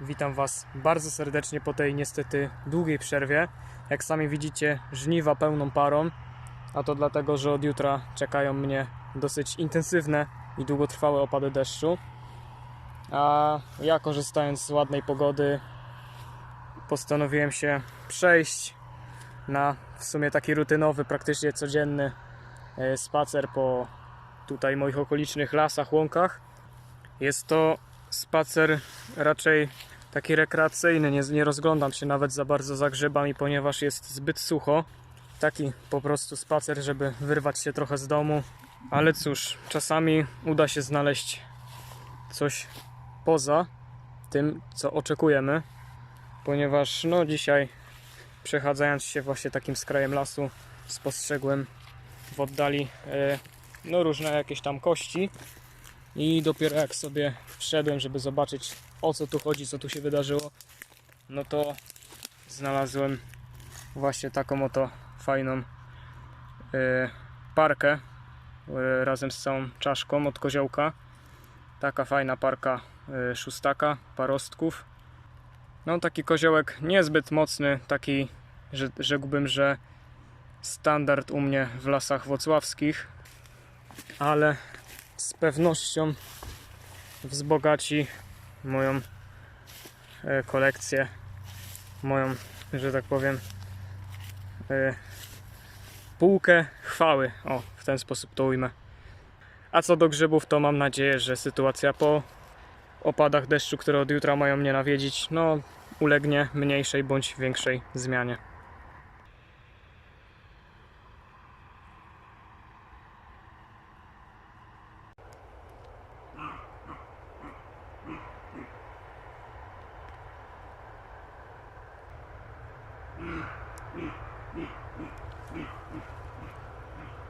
Witam Was bardzo serdecznie po tej niestety długiej przerwie. Jak sami widzicie, żniwa pełną parą, a to dlatego, że od jutra czekają mnie dosyć intensywne i długotrwałe opady deszczu. A ja korzystając z ładnej pogody, postanowiłem się przejść na w sumie taki rutynowy, praktycznie codzienny e, spacer po tutaj moich okolicznych lasach, łąkach. Jest to spacer raczej taki rekreacyjny, nie, nie rozglądam się nawet za bardzo za grzybami, ponieważ jest zbyt sucho. Taki po prostu spacer, żeby wyrwać się trochę z domu. Ale cóż, czasami uda się znaleźć coś poza tym, co oczekujemy, ponieważ no dzisiaj przechadzając się właśnie takim skrajem lasu spostrzegłem w oddali e, no różne jakieś tam kości i dopiero jak sobie wszedłem, żeby zobaczyć o co tu chodzi, co tu się wydarzyło, no to znalazłem właśnie taką oto fajną e, parkę e, razem z całą czaszką od koziołka. Taka fajna parka e, szóstaka, parostków. No taki koziołek niezbyt mocny, taki że, rzekłbym, że standard u mnie w lasach wocławskich, ale z pewnością wzbogaci moją e, kolekcję, moją, że tak powiem, e, półkę chwały. O, w ten sposób to ujmę. A co do grzybów, to mam nadzieję, że sytuacja po opadach deszczu, które od jutra mają mnie nawiedzić, no ulegnie mniejszej bądź większej zmianie. Mm-hmm.